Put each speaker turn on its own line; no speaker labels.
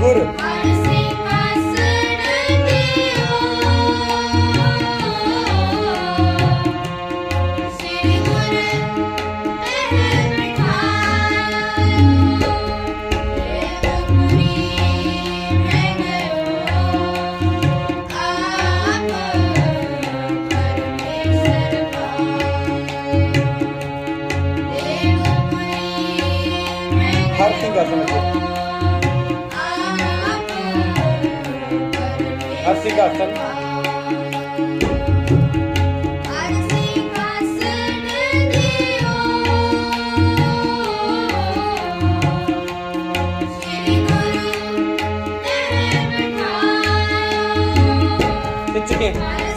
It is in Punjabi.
ਗੁਰ।
ਪਰਸੇ ਪਾਸਣ ਦਿਓ ਸ੍ਰੀ ਗੁਰ ਤੇਰੇ ਬਿਠਾਇਓ ਤੇ ਤੁਮਰੀ ਰਹਿ ਗਇਓ ਆਪ ਪਰਮੇਸ਼ਰ ਪਾਏ ਤੇ ਤੁਮਰੀ ਰਹਿ ਹਰ ਗਇਓ ਸਿੰਘ ਆਸਣ ਵਿੱਚ ਅਸੀਂ ਆਸਨ
It's
okay.